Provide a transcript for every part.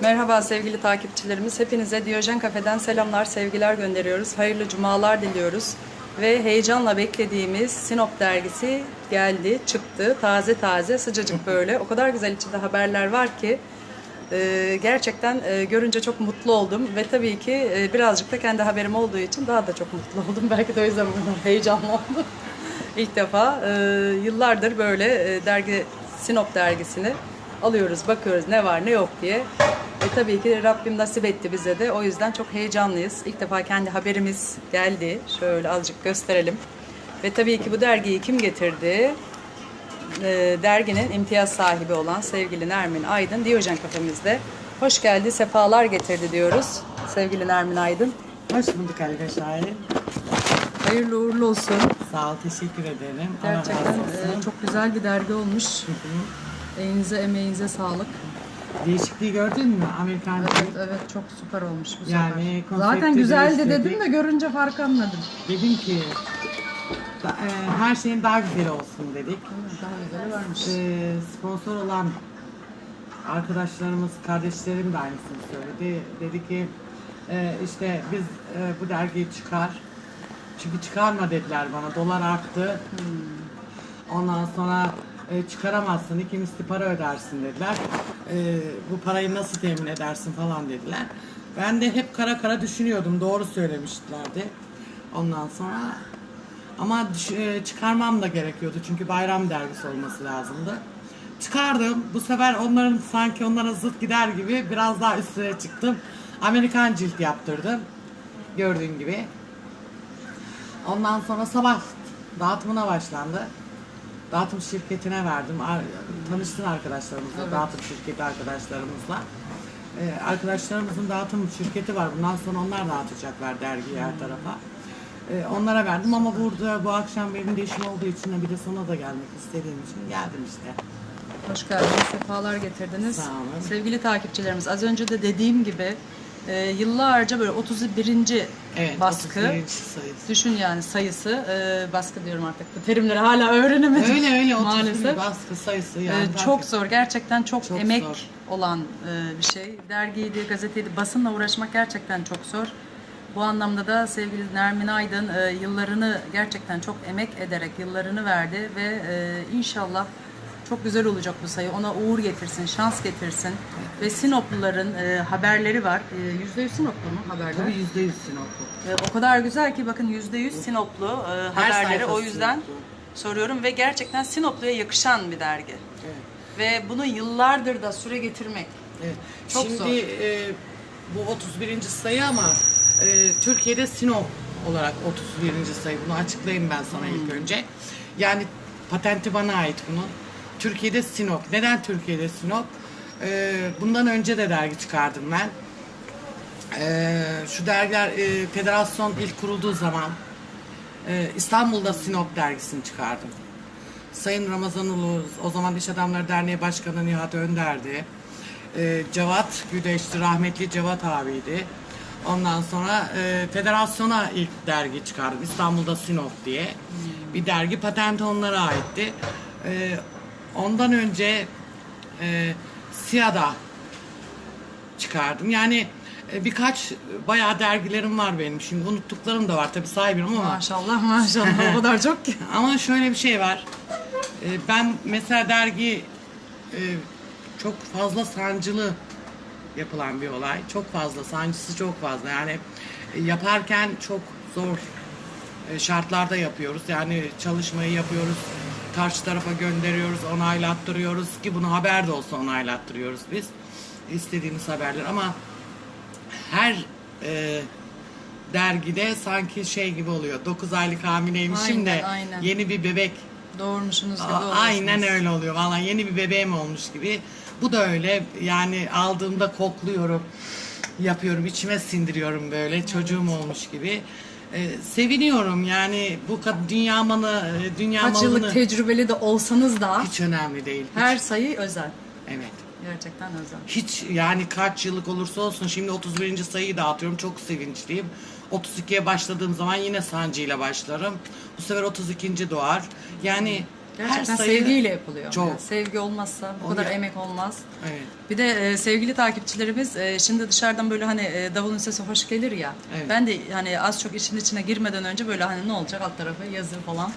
Merhaba sevgili takipçilerimiz. Hepinize Diyojen Kafe'den selamlar, sevgiler gönderiyoruz. Hayırlı cumalar diliyoruz. Ve heyecanla beklediğimiz Sinop dergisi geldi, çıktı. Taze taze, sıcacık böyle. O kadar güzel içinde haberler var ki e, gerçekten e, görünce çok mutlu oldum. Ve tabii ki e, birazcık da kendi haberim olduğu için daha da çok mutlu oldum. Belki de o yüzden bu kadar heyecanlı oldum. İlk defa e, yıllardır böyle e, dergi Sinop dergisini alıyoruz, bakıyoruz ne var ne yok diye. E, tabii ki Rabbim nasip etti bize de. O yüzden çok heyecanlıyız. İlk defa kendi haberimiz geldi. Şöyle azıcık gösterelim. Ve tabii ki bu dergiyi kim getirdi? E, derginin imtiyaz sahibi olan sevgili Nermin Aydın Diyojen kafemizde. Hoş geldi, sefalar getirdi diyoruz sevgili Nermin Aydın. Hoş bulduk Alibe Şahin. Hayırlı uğurlu olsun. Sağ ol, teşekkür ederim. Gerçekten e, çok güzel bir dergi olmuş. Elinize emeğinize sağlık. Değişikliği gördün mü? Amerikan Evet evet çok süper olmuş bu Yani sefer. konsepti Zaten güzeldi değiştirdik. dedim de görünce fark anladım. dedim ki da- e, her şeyin daha güzeli olsun dedik. Daha güzeli varmış. E, sponsor olan arkadaşlarımız, kardeşlerim de aynısını söyledi. Dedi ki e, işte biz e, bu dergiyi çıkar. Çünkü çıkarma dediler bana. Dolar arttı. Ondan sonra e, çıkaramazsın. iki misli para ödersin dediler. E, bu parayı nasıl temin edersin falan dediler. Ben de hep kara kara düşünüyordum. Doğru söylemişlerdi. Ondan sonra ama e, çıkarmam da gerekiyordu. Çünkü bayram dergisi olması lazımdı. Çıkardım. Bu sefer onların sanki onlara zıt gider gibi biraz daha üstüne çıktım. Amerikan cilt yaptırdım. Gördüğün gibi. Ondan sonra sabah dağıtımına başlandı. Dağıtım şirketine verdim. Tanıştın arkadaşlarımızla, dağıtım şirketi arkadaşlarımızla. Ee, arkadaşlarımızın dağıtım şirketi var. Bundan sonra onlar dağıtacaklar dergiyi her tarafa. Ee, onlara verdim ama burada bu akşam benim de işim olduğu için bir de sana da gelmek istediğim için geldim işte. Hoş geldiniz, sefalar getirdiniz. Sağ olun. Sevgili takipçilerimiz az önce de dediğim gibi e, yıllarca böyle 31. Evet, baskı. 31. sayısı. Düşün yani sayısı, e, baskı diyorum artık. Terimleri hala öğrenemedim. Öyle öyle 31 Maalesef. baskı sayısı Ee, yani. çok zor. Gerçekten çok, Çok emek zor. olan e, bir şey. Dergiydi, gazeteydi, basınla uğraşmak gerçekten çok zor. Bu anlamda da sevgili Nermin Aydın e, yıllarını gerçekten çok emek ederek yıllarını verdi ve e, inşallah çok güzel olacak bu sayı. Ona uğur getirsin, şans getirsin. Ve Sinopluların e, haberleri var. E, %100 Sinoplu mu haberler? Tabii yüzde yüz Sinoplu. E, o kadar güzel ki bakın %100 Sinoplu e, haberleri. O yüzden Sinoplu. soruyorum ve gerçekten Sinoplu'ya yakışan bir dergi. Evet. Ve bunu yıllardır da süre getirmek. Evet. Çok Şimdi zor. e, bu 31. sayı ama e, Türkiye'de Sinop olarak 31. sayı. Bunu açıklayayım ben sana ilk Hmm. önce. Yani patenti bana ait bunun. Türkiye'de Sinop. Neden Türkiye'de Sinop? E, bundan önce de dergi çıkardım ben. E, şu dergiler e, federasyon ilk kurulduğu zaman e, İstanbul'da Sinop dergisini çıkardım. Sayın Ramazan Ulu, o zaman İş Adamları Derneği Başkanı Nihat Önder'di. Ee, Cevat Güdeş'ti, rahmetli Cevat abiydi. Ondan sonra e, federasyona ilk dergi çıkardım. İstanbul'da Sinop diye. Bir dergi patenti onlara aitti. Ee, ondan önce e, SİA'da çıkardım. Yani e, birkaç bayağı dergilerim var benim. Şimdi unuttuklarım da var tabii sahibim ama. Maşallah maşallah o kadar çok ki. Ama şöyle bir şey var. Ee, Ben mesela dergi e, çok fazla sancılı yapılan bir olay. Çok fazla, sancısı çok fazla. Yani e, yaparken çok zor e, şartlarda yapıyoruz. Yani çalışmayı yapıyoruz. Karşı tarafa gönderiyoruz, onaylattırıyoruz ki bunu haber de olsa onaylattırıyoruz biz. istediğimiz haberler ama her e, dergide sanki şey gibi oluyor. 9 aylık hamileymişim de Aynen, aynen. yeni bir bebek Doğurmuşsunuz gibi oluyorsunuz. Aynen öyle oluyor. Vallahi yeni bir bebeğim olmuş gibi. Bu da öyle. Yani aldığımda kokluyorum. Yapıyorum. içime sindiriyorum böyle. Çocuğum olmuş gibi. Ee, seviniyorum yani bu kad- dünya malı, e, dünya Kaç yıllık malını tecrübeli de olsanız da hiç önemli değil. Hiç. her sayı özel. Evet. Gerçekten özel. Hiç yani kaç yıllık olursa olsun şimdi 31. sayıyı dağıtıyorum. Çok sevinçliyim. 32'ye başladığım zaman yine sancıyla başlarım. Bu sefer 32. doğar. Yani Gerçekten sayı- sevgiyle yapılıyor. Çok. Yani sevgi olmazsa bu Onu kadar ya- emek olmaz. Evet. Bir de e, sevgili takipçilerimiz e, şimdi dışarıdan böyle hani e, davulun sesi hoş gelir ya. Evet. Ben de hani az çok işin içine girmeden önce böyle hani ne olacak alt tarafı yazı falan.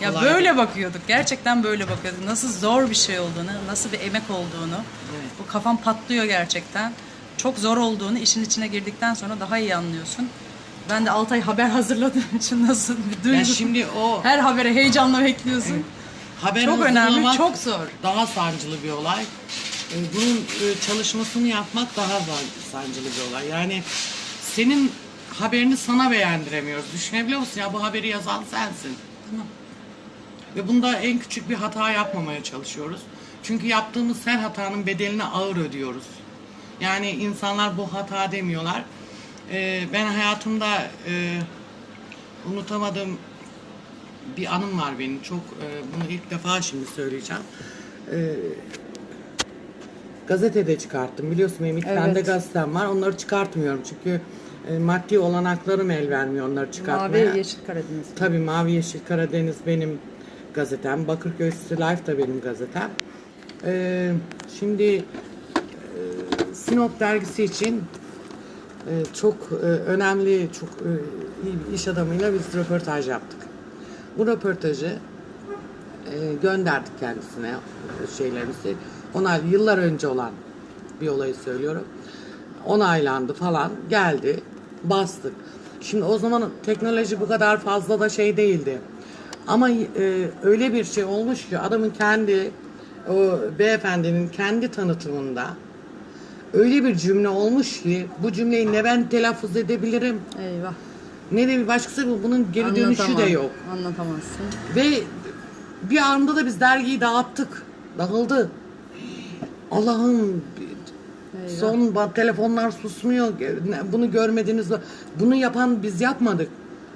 Ya Kolay böyle bakıyorduk. Gerçekten böyle bakıyorduk. Nasıl zor bir şey olduğunu, nasıl bir emek olduğunu. Evet. Bu kafam patlıyor gerçekten. Çok zor olduğunu işin içine girdikten sonra daha iyi anlıyorsun. Ben de 6 ay haber hazırladığım için nasıl bir duygu. Ya şimdi o Her habere heyecanla bekliyorsun. Haber Çok önemli, hazırlamak çok zor. Daha sancılı bir olay. Ee, Bunun e, çalışmasını yapmak daha zan- sancılı bir olay. Yani senin haberini sana beğendiremiyoruz. Düşünebiliyor musun? Ya bu haberi yazan sensin. Ve bunda en küçük bir hata yapmamaya çalışıyoruz. Çünkü yaptığımız her hatanın bedelini ağır ödüyoruz. Yani insanlar bu hata demiyorlar. Ee, ben hayatımda e, unutamadığım bir anım var benim. Çok e, bunu ilk defa şimdi söyleyeceğim. E, gazetede çıkarttım. Biliyorsun benim iki tane de Evet. gazetem var. Onları çıkartmıyorum çünkü e, maddi olanaklarım el vermiyor onları çıkartmaya. Mavi, yeşil, Karadeniz. Tabii Mavi Yeşil Karadeniz benim gazetem. Bakırköy City Life da benim gazetem. Ee, şimdi e, Sinop dergisi için e, çok e, önemli, çok e, iyi bir iş adamıyla biz röportaj yaptık. Bu röportajı e, gönderdik kendisine şeylerimizi. Onay yıllar önce olan bir olayı söylüyorum. Onaylandı falan geldi bastık. Şimdi o zaman teknoloji bu kadar fazla da şey değildi. Ama e, öyle bir şey olmuş ki adamın kendi o beyefendinin kendi tanıtımında öyle bir cümle olmuş ki bu cümleyi ne ben telaffuz edebilirim Eyvah. Ne de bir başkası bu. Bunun geri dönüşü de Anlatamam. yok. Anlatamazsın. Ve bir anda da biz dergiyi dağıttık. Dağıldı. Allah'ım Eyvah. son ba- telefonlar susmuyor. Ne- Bunu görmediniz. Bunu yapan biz yapmadık.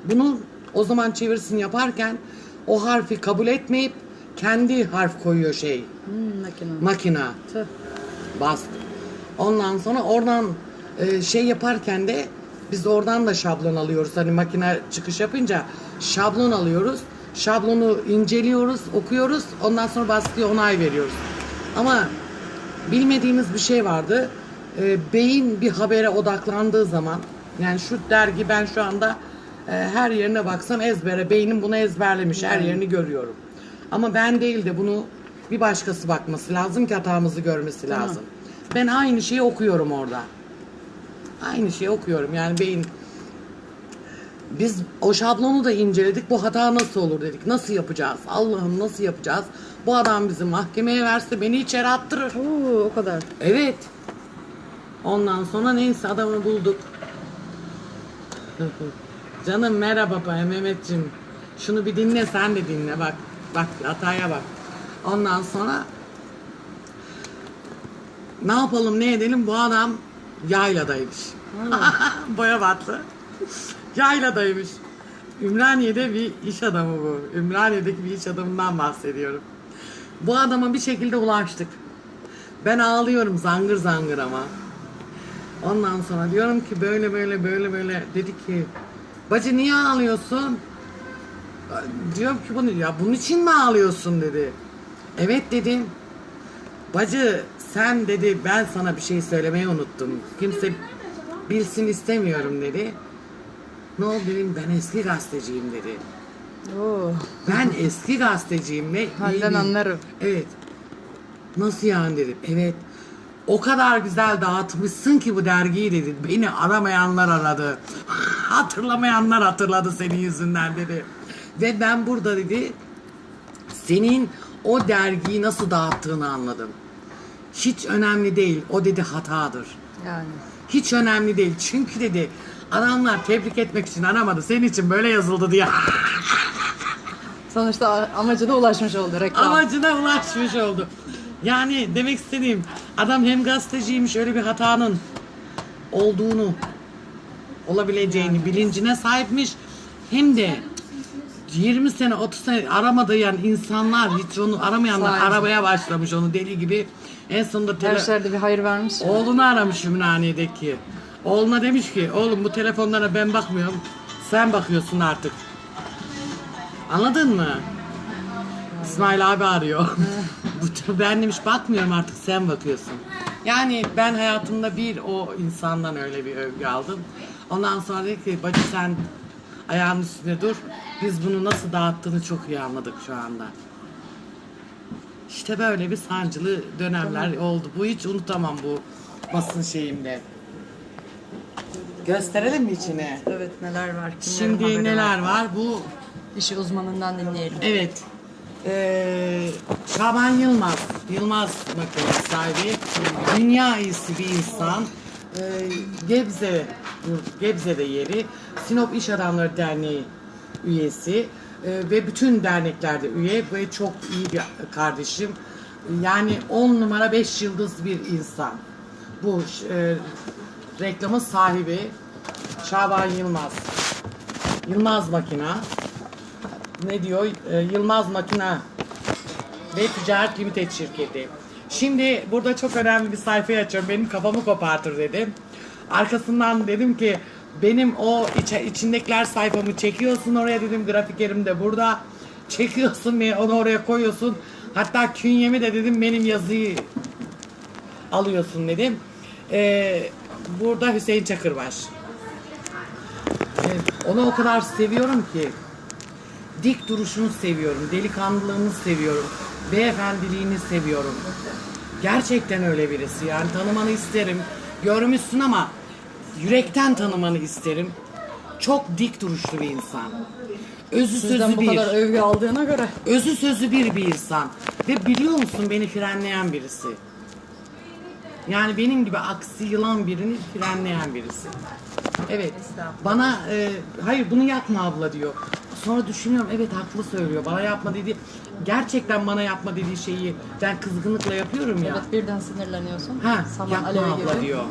Bunu o zaman çevirisini yaparken o harfi kabul etmeyip kendi harf koyuyor şey. Hmm, makine. Makina Tüh. bastı. Ondan sonra oradan e, şey yaparken de biz oradan da şablon alıyoruz. Hani makine çıkış yapınca şablon alıyoruz. Şablonu inceliyoruz, okuyoruz. Ondan sonra baskıya onay veriyoruz. Ama bilmediğimiz bir şey vardı. E, beyin bir habere odaklandığı zaman yani şu dergi ben şu anda e, her yerine baksam ezbere beynim bunu ezberlemiş. Her yerini görüyorum. Ama ben değil de bunu bir başkası bakması lazım ki hatamızı görmesi lazım. Ben aynı şeyi okuyorum orada. Aynı şeyi okuyorum. Yani beyin biz o şablonu da inceledik. Bu hata nasıl olur dedik. Nasıl yapacağız? Allah'ım nasıl yapacağız? Bu adam bizi mahkemeye verse beni içeri attırır. Oo, o kadar. Evet. Ondan sonra neyse adamı bulduk. Canım merhaba be Mehmetciğim. Şunu bir dinle sen de dinle bak. Bak hataya bak. Ondan sonra ne yapalım ne edelim bu adam yayladaymış. Boya battı. Yayladaymış. Ümraniye'de bir iş adamı bu. Ümraniye'deki bir iş adamından bahsediyorum. Bu adama bir şekilde ulaştık. Ben ağlıyorum zangır zangır ama. Ondan sonra diyorum ki böyle böyle böyle böyle dedi ki bacı niye ağlıyorsun? Diyorum ki bunu ya bunun için mi ağlıyorsun dedi. Evet dedim. Bacı sen dedi ben sana bir şey söylemeyi unuttum. Kimse bilsin istemiyorum dedi. Ne oldu dedim ben eski gazeteciyim dedi. Oo. Ben eski gazeteciyim ve Halden anlarım. Evet. Nasıl yani dedim. Evet. O kadar güzel dağıtmışsın ki bu dergiyi dedi. Beni aramayanlar aradı. Hatırlamayanlar hatırladı senin yüzünden dedi. Ve ben burada dedi senin o dergiyi nasıl dağıttığını anladım. Hiç önemli değil. O dedi hatadır. Yani. Hiç önemli değil. Çünkü dedi adamlar tebrik etmek için aramadı. Senin için böyle yazıldı diye. Sonuçta amacına ulaşmış oldu reklam. amacına ulaşmış oldu. Yani demek istediğim adam hem gazeteciymiş öyle bir hatanın olduğunu olabileceğini bilincine sahipmiş hem de 20 sene 30 sene aramadığı yani insanlar hiç onu aramayanlar Sahibi. aramaya başlamış onu deli gibi en sonunda Her tele- şerde bir hayır vermiş. Oğlunu aramış Ümraniye'deki. Oğluna demiş ki oğlum bu telefonlara ben bakmıyorum. Sen bakıyorsun artık. Anladın mı? İsmail abi arıyor. Ben demiş bakmıyorum artık sen bakıyorsun. Yani ben hayatımda bir o insandan öyle bir övgü aldım. Ondan sonra dedi ki bacı sen ayağının üstünde dur. Biz bunu nasıl dağıttığını çok iyi anladık şu anda. İşte böyle bir sancılı dönemler oldu. Bu hiç unutamam bu basın şeyimde. Gösterelim mi içine? Evet neler var? kimlerin Şimdi haberi neler var? Bu İşi uzmanından dinleyelim. Evet. Ee, Şaban Yılmaz, Yılmaz makine sahibi, dünya iyisi bir insan. Ee, Gebze, Gebze'de yeri, Sinop İş Adamları Derneği üyesi Ee, ve bütün derneklerde üye ve çok iyi bir kardeşim. Yani 10 numara 5 yıldız bir insan. Bu e, reklamın sahibi Şaban Yılmaz. Yılmaz Makina ne diyor? Ee, Yılmaz Makina ve Ticaret Limited şirketi. Şimdi burada çok önemli bir sayfayı açıyorum. Benim kafamı kopartır dedim. Arkasından dedim ki benim o içe, içindekiler sayfamı çekiyorsun oraya dedim grafikerim de burada. Çekiyorsun ve onu oraya koyuyorsun. Hatta künyemi de dedim benim yazıyı alıyorsun dedim. Ee, burada Hüseyin Çakır var. Ee, onu o kadar seviyorum ki dik duruşunu seviyorum, delikanlılığını seviyorum, beyefendiliğini seviyorum. Gerçekten öyle birisi yani tanımanı isterim. Görmüşsün ama yürekten tanımanı isterim. Çok dik duruşlu bir insan. Özü Sizden sözü bu bir. kadar övgü aldığına göre Özü sözü bir bir insan. Ve biliyor musun beni frenleyen birisi. Yani benim gibi aksi yılan birini frenleyen birisi. Evet. Bana e, hayır bunu yapma abla diyor. Sonra düşünüyorum evet haklı söylüyor. Bana yapma dediği gerçekten bana yapma dediği şeyi ben kızgınlıkla yapıyorum ya. evet birden sinirleniyorsun. Ha, Saman yapma alevi abla gibi. diyor.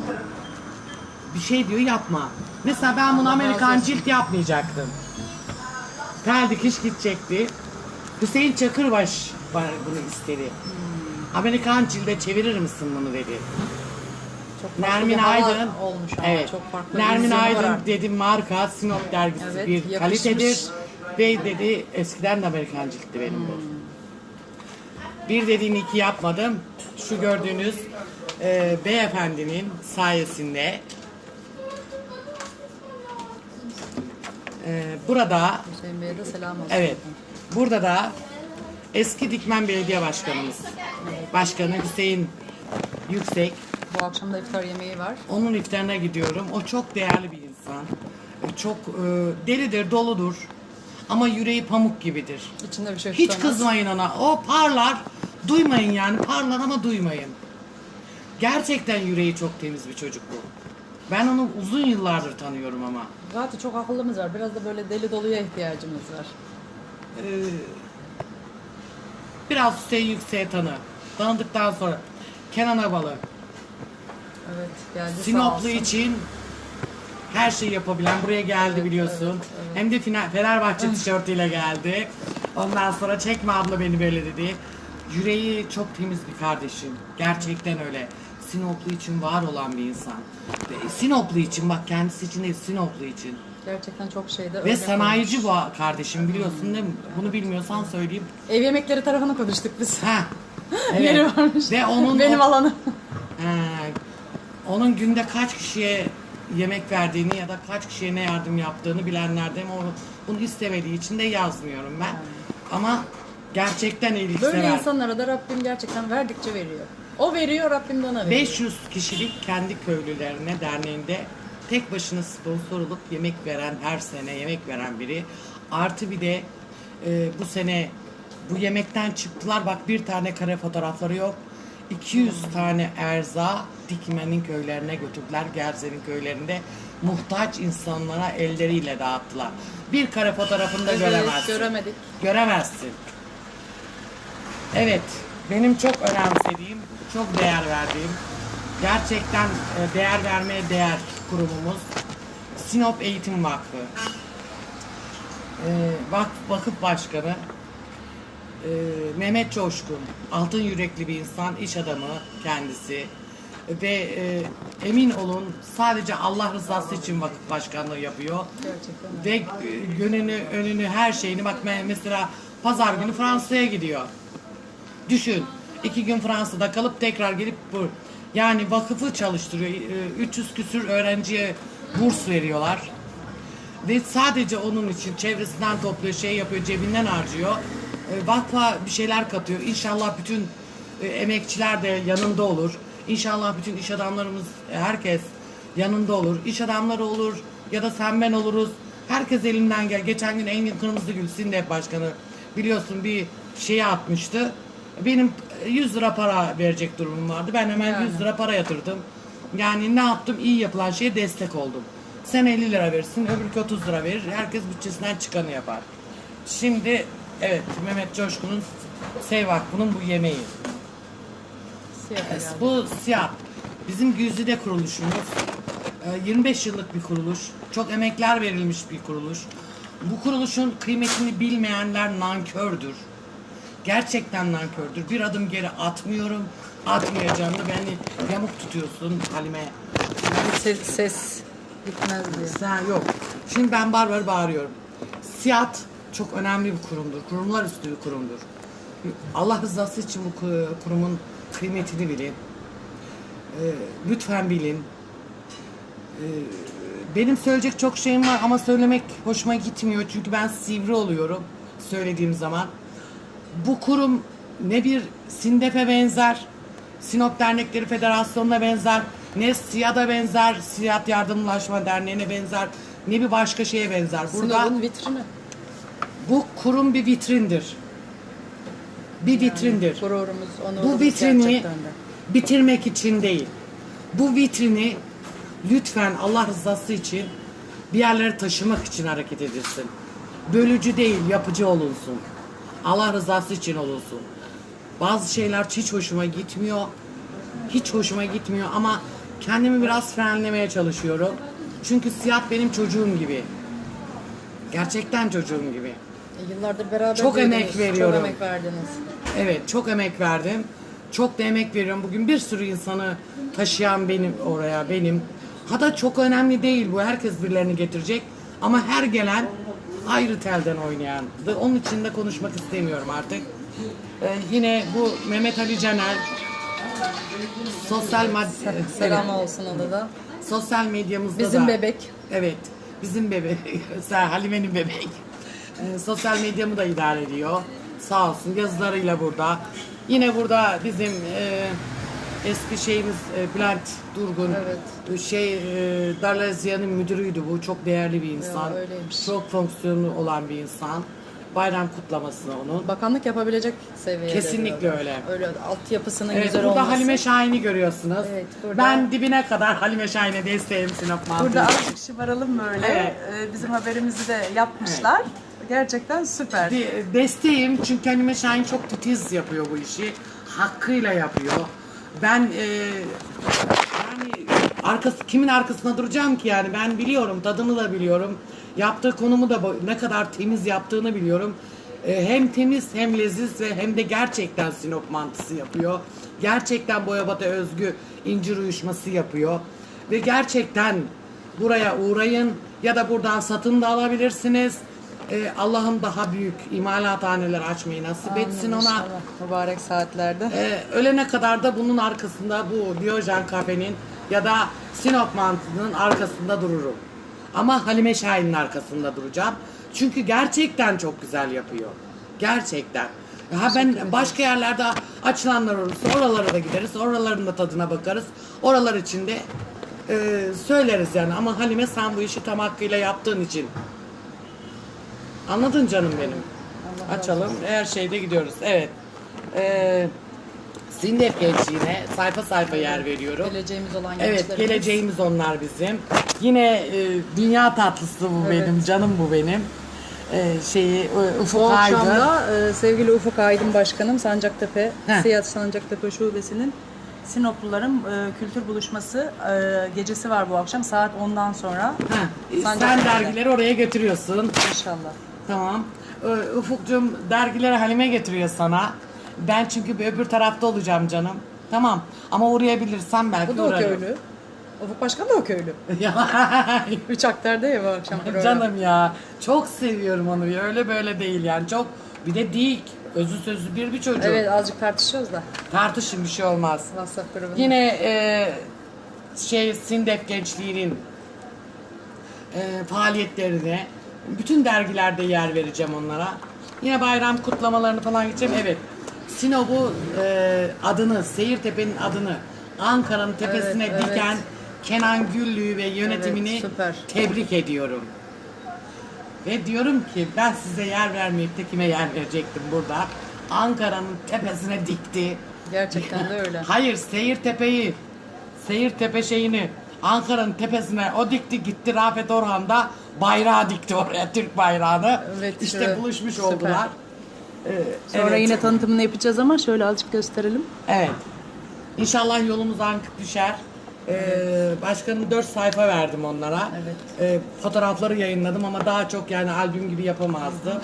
Bir şey diyor yapma. Mesela ben bunu Amerikan cilt yapmayacaktım. Tel dikiş gidecekti. Hüseyin Çakırbaş bana bunu istedi. Hmm. Amerikan cilde çevirir misin bunu dedi. Çok farklı Nermin bir hava Aydın olmuş ama evet. çok farklı bir Nermin var Aydın artık. dedi marka Sinop dergisi Evet, bir yakışmış. kalitedir ve dedi eskiden de Amerikan ciltti benim bu. Hmm. Bir dediğini iki yapmadım. Şu gördüğünüz e, beyefendinin sayesinde e, burada Hüseyin Bey'e de selam olsun. Evet. Burada da eski Dikmen Belediye Başkanımız. Başkanı Hüseyin Yüksek. Bu akşam da iftar yemeği var. Onun iftarına gidiyorum. O çok değerli bir insan. Çok e, delidir, doludur. Ama yüreği pamuk gibidir. İçinde bir şey Hiç tutamaz. kızmayın ona. O parlar. Duymayın yani. Parlar ama duymayın. Gerçekten yüreği çok temiz bir çocuk bu. Ben onu uzun yıllardır tanıyorum ama. Zaten çok akıllımız var. Biraz da böyle deli doluya ihtiyacımız var. Ee, biraz Hüseyin Yüksek'e tanı. Tanıdıktan sonra Kenan Abalı. Evet geldi sağ Sinoplu olsun. için her şeyi yapabilen buraya geldi biliyorsun. Hem de Fina- Fenerbahçe tişörtüyle geldi. Ondan sonra çekme abla beni böyle dedi. Yüreği çok temiz bir kardeşim. Gerçekten öyle. Sinoplu için var olan bir insan. Ve Sinoplu için bak kendisi için değil Sinoplu için. Gerçekten çok şeyde Ve sanayici bu kardeşim biliyorsun değil mi? Bunu bilmiyorsan söyleyeyim. Ev yemekleri tarafına konuştuk biz. Ha. Yeri varmış. Ve onun Benim o- alanım. Ee, onun günde kaç kişiye yemek verdiğini ya da kaç kişiye ne yardım yaptığını bilenlerden o bunu istemediği için de yazmıyorum ben. Ama gerçekten Böyle iyiliksever. insanlara da Rabbim gerçekten verdikçe veriyor. O veriyor Rabbim de ona veriyor. 500 kişilik kendi köylülerine derneğinde tek başına sponsor olup yemek veren her sene yemek veren biri. Artı bir de e, bu sene bu yemekten çıktılar bak bir tane kare fotoğrafları yok. 200 tane erza Dikmen'in köylerine götürdüler. Gerze'nin köylerinde muhtaç insanlara elleriyle dağıttılar. Bir kare fotoğrafını da Evet, göremezsin. göremedik. Göremezsin. Evet, benim çok önemsediğim, çok değer verdiğim, gerçekten e, değer vermeye değer kurumumuz Sinop Eğitim Vakfı. Ee, vak, vakıf başkanı e, Mehmet Coşkun, altın yürekli bir insan, iş adamı kendisi. Ve e, emin olun sadece Allah rızası için vakıf başkanlığı yapıyor. Gerçekten Ve e, yönünü, önünü, her şeyini bak mesela Pazar günü Fransa'ya gidiyor. Düşün. İki gün Fransa'da kalıp tekrar gelip bu yani vakıfı çalıştırıyor. Ee, 300 küsür öğrenciye burs veriyorlar. Ve sadece onun için çevresinden topluyor, şey yapıyor, cebinden harcıyor. Ee, Vakfa bir şeyler katıyor. İnşallah bütün e, emekçiler de yanında olur. İnşallah bütün iş adamlarımız, e, herkes yanında olur. İş adamları olur ya da sen ben oluruz. Herkes elinden gel. Geçen gün Engin Kırmızıgül, SİNDEF Başkanı biliyorsun bir şeye atmıştı. Benim e, 100 lira para verecek durumum vardı. Ben hemen 100 lira para yatırdım. Yani ne yaptım? İyi yapılan şeye destek oldum. Sen 50 lira verirsin, öbürkü 30 lira verir. Herkes bütçesinden çıkanı yapar. Şimdi evet Mehmet Coşkun'un Sev Vakfı'nın bu yemeği. Siyah geldi. Bu siyah. Bizim Güzide kuruluşumuz. Ee, 25 yıllık bir kuruluş. Çok emekler verilmiş bir kuruluş. Bu kuruluşun kıymetini bilmeyenler nankördür. Gerçekten nankördür. Bir adım geri atmıyorum. Atmayacağım da beni yamuk tutuyorsun Halime. Ses, ses gitmez diye. Sen yok. Şimdi ben barbar bağırıyorum. Siyat çok önemli bir kurumdur. Kurumlar üstü bir kurumdur. Allah rızası için bu ku- kurumun kıymetini bilin. Ee, lütfen bilin. Ee, benim söyleyecek çok şeyim var ama söylemek hoşuma gitmiyor. Çünkü ben sivri oluyorum söylediğim zaman. Bu kurum ne bir SİNDEF'e benzer, Sinop Dernekleri Federasyonu'na benzer, ne SİAD'a benzer, SİAD Yardımlaşma Derneği'ne benzer, ne bir başka şeye benzer. Burada Sinop'un vitrini. bu kurum bir vitrindir. Bir vitrindir. Gururumuz, onurumuz Bu vitrini gerçekten de. bitirmek için değil. Bu vitrini lütfen Allah rızası için bir yerlere taşımak için hareket edilsin. Bölücü değil, yapıcı olunsun. Allah rızası için olunsun. Bazı şeyler hiç hoşuma gitmiyor. Hiç hoşuma gitmiyor ama kendimi biraz frenlemeye çalışıyorum. Çünkü siyah benim çocuğum gibi. Gerçekten çocuğum gibi. E, Yıllardır beraber Çok büyüdünüz, emek veriyorum. Çok emek verdiniz. Evet çok emek verdim. Çok da emek veriyorum. Bugün bir sürü insanı taşıyan benim oraya benim. Hatta çok önemli değil bu. Herkes birilerini getirecek. Ama her gelen ayrı telden oynayan. Onun için de konuşmak istemiyorum artık. Ee, yine bu Mehmet Ali Caner sosyal madde Selam olsun ona da. sosyal medyamızda Bizim da bebek. Evet. Bizim bebek. Sen Halime'nin bebek. Ee, sosyal medyamı da idare ediyor. Sağ olsun yazılarıyla burada. Yine burada bizim e, eski şeyimiz e, Bülent Durgun. Evet. Şey e, Darlaziyan'ın müdürüydü bu. Çok değerli bir insan. öyleymiş. Çok fonksiyonlu olan bir insan. Bayram kutlaması onun. Bakanlık yapabilecek seviyede. Kesinlikle diyorlar. öyle. Öyle altyapısının Evet, güzel burada olması. Halime Şahin'i görüyorsunuz. Evet, burada- Ben dibine kadar Halime Şahin'e desteğim Sinop Mantı. Burada azıcık şımaralım böyle. Evet. Ee, Bizim haberimizi de yapmışlar. Gerçekten süper. De- desteğim çünkü Halime Şahin çok titiz yapıyor bu işi. Hakkıyla yapıyor. Ben e, yani arkası kimin arkasında duracağım ki yani ben biliyorum tadını da biliyorum. Yaptığı konumu da ne kadar temiz yaptığını biliyorum. E, hem temiz hem leziz ve hem de gerçekten Sinop mantısı yapıyor. Gerçekten Boyabat'a özgü incir uyuşması yapıyor. Ve gerçekten buraya uğrayın ya da buradan satın da alabilirsiniz. Ee, Allah'ım daha büyük imalathaneler açmayı nasip etsin ona. İnşallah, Mübarek saatlerde. Ee, ölene kadar da bunun arkasında bu Diyojen Kafe'nin ya da Sinop mantının arkasında dururum. Ama Halime Şahin'in arkasında duracağım. Çünkü gerçekten çok güzel yapıyor. Gerçekten. Ha ben başka yerlerde açılanlar olursa oralara da gideriz. Oraların da tadına bakarız. Oralar için de e, söyleriz yani. Ama Halime sen bu işi tam hakkıyla yaptığın için. Anladın canım benim. Açalım. Her şeyde gidiyoruz. Evet. Ee, Sindef gençliğine sayfa sayfa yer veriyorum. Geleceğimiz olan Evet gençlerimiz. geleceğimiz onlar bizim. Yine e, dünya tatlısı bu benim, canım bu benim. E, şeyi e, Ufuk Bu akşam Aydın. da e, sevgili Ufuk Aydın Başkanım Sancaktepe, Heh. Siyah Sancaktepe Şubesi'nin Sinopluların e, kültür buluşması e, gecesi var bu akşam saat 10'dan sonra. Ha, sen Sancaktepe'de. dergileri oraya götürüyorsun. İnşallah. Tamam. E, Ufukcuğum dergileri Halime getiriyor sana. Ben çünkü bir öbür tarafta olacağım canım. Tamam. Ama uğrayabilirsem belki Bu da o uğrarım. köylü. Ufuk Başkan da o köylü. Ya, Üç aktarda ya bu akşam program. Canım ya çok seviyorum onu ya öyle böyle değil yani çok Bir de dik. Özü sözü bir bir çocuk. Evet azıcık tartışıyoruz da. Tartışın bir şey olmaz. WhatsApp grubunda. Yine e, şey Sindef gençliğinin e, faaliyetlerine bütün dergilerde yer vereceğim onlara. Yine bayram kutlamalarını falan geçeceğim. Evet. Sinop'u e, adını, Seyirtepe'nin adını Ankara'nın tepesine Evet, evet. diken Kenan Güllü'yü ve yönetimini Evet, süper. tebrik ediyorum. Ve diyorum ki ben size yer vermeyip de kime yer verecektim burada. Ankara'nın tepesine dikti. Gerçekten de öyle. Hayır Seyirtepe'yi Seyirtepe şeyini Ankara'nın tepesine o dikti gitti Rafet Orhan da bayrağı dikti oraya Türk bayrağını. Evet, işte şöyle. buluşmuş Süper. oldular. Ee, Sonra evet. yine tanıtımını yapacağız ama şöyle azıcık gösterelim. Evet. İnşallah yolumuz ankıp düşer. Ee, başkanım 4 sayfa verdim onlara. Evet. Ee, fotoğrafları yayınladım ama daha çok yani albüm gibi yapamazdı.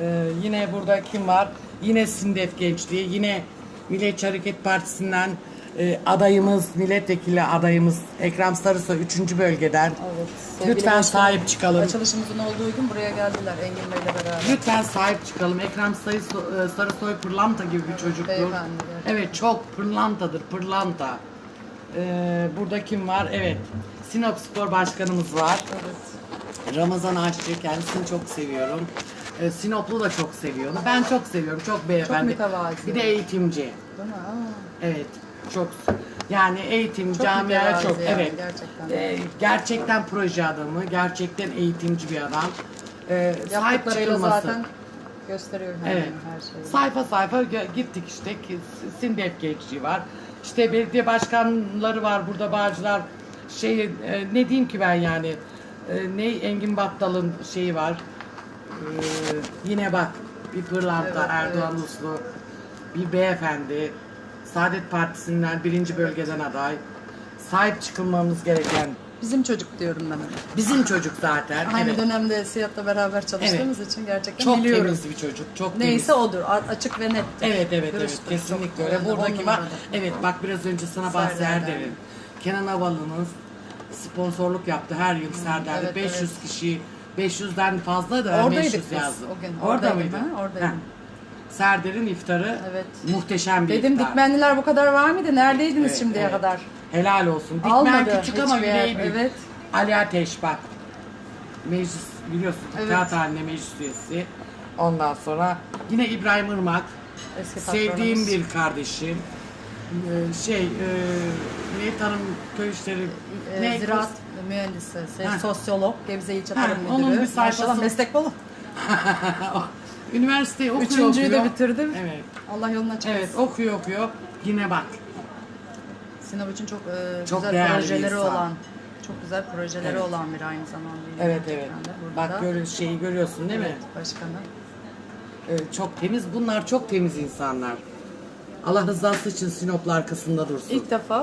Ee, yine burada kim var? Yine Sindef Gençliği, yine Milliyetçi Hareket Partisi'nden e, adayımız, milletvekili adayımız Ekrem Sarısoy 3. bölgeden. Evet. Lütfen sahip çıkalım. Açılışımızın olduğu gün buraya geldiler Engin Bey'le beraber. Lütfen sahip çıkalım. Ekrem Sayıso- e, Sarısoy pırlanta gibi bir çocuktur. Beyefendi, gerçekten. Evet çok pırlantadır pırlanta. Ee, burada kim var? Evet. Sinop Spor Başkanımız var. Evet. Ramazan Aşçı kendisini çok seviyorum. Ee, Sinoplu da çok seviyor. onu. Ben çok seviyorum. Çok beyefendi. mütevazi. Bir de eğitimci. Değil mi? Aa, Evet. Çok yani eğitim, Çok camiaya çok yani, evet. gerçekten. Ee, gerçekten proje adamı, gerçekten eğitimci bir adam. Ee, sahip çıkılması. zaten gösteriyor her, Evet. her şeyi. Sayfa sayfa gittik işte. Sindef gençliği var. İşte belediye başkanları var burada Bağcılar. Şey e, ne diyeyim ki ben yani. E, ne Engin Battal'ın şeyi var. E, yine bak bir pırlanta Evet, Erdoğan evet. Uslu. Bir beyefendi. Saadet Partisi'nden birinci bölgeden aday. Sahip çıkılmamız gereken Bizim çocuk diyorum ben ona. bizim çocuk zaten. Aynı evet. dönemde SİAD'la beraber çalıştığımız için gerçekten Çok biliyorum. temiz bir çocuk. Çok Neyse temiz. odur. a- Açık ve net. Evet evet evet Dürüsttür, kesinlikle çok öyle. Buradaki var. Evet bak biraz önce sana Serdar'dan. Erder'in. Kenan Havalı'nın sponsorluk yaptı her yıl Serdar'da. evet, 500 evet. kişi 500'den fazla da Oradaydık 500 biz yazdı. o gün. Orada Oradaydım, mıydı? ha, oradaydım. Serdar'ın iftarı Evet. muhteşem bir Dedim iftar. dikmenliler bu kadar var mıydı? Neredeydiniz Evet, şimdiye evet. kadar? Helal olsun. Dikmen Almadı küçük ama hiçbir yer, yüreği büyük. evet. Ali Ateş bak. Meclis biliyorsun. Evet. Kağıt haline meclis üyesi. Ondan sonra yine İbrahim Irmak. Eski Sevdiğim patronumuz. bir kardeşim. Ee, şey, e, ne tarım köy işleri, Ee, ne ziraat mühendisi, şey, Ha. sosyolog, Gebze İlçe Ha, Tarım onun Müdürü. bir sayfası- Maşallah meslek bolu. Üniversiteyi okuyor Üçüncüyü de okuyor. bitirdim. Evet. Allah yolunu açık Evet, etsin. okuyor okuyor. Yine bak. Sinop için çok, e, Çok güzel değerli bir projeleri insan. olan, çok güzel projeleri Evet. olan bir aynı zamanda. yine Evet gerçekten evet. de burada Bak da. gör, şeyi görüyorsun değil mi? Evet, başkanı. Evet, çok temiz. Bunlar çok temiz insanlar. Allah rızası için Sinop'la arkasında dursun. İlk defa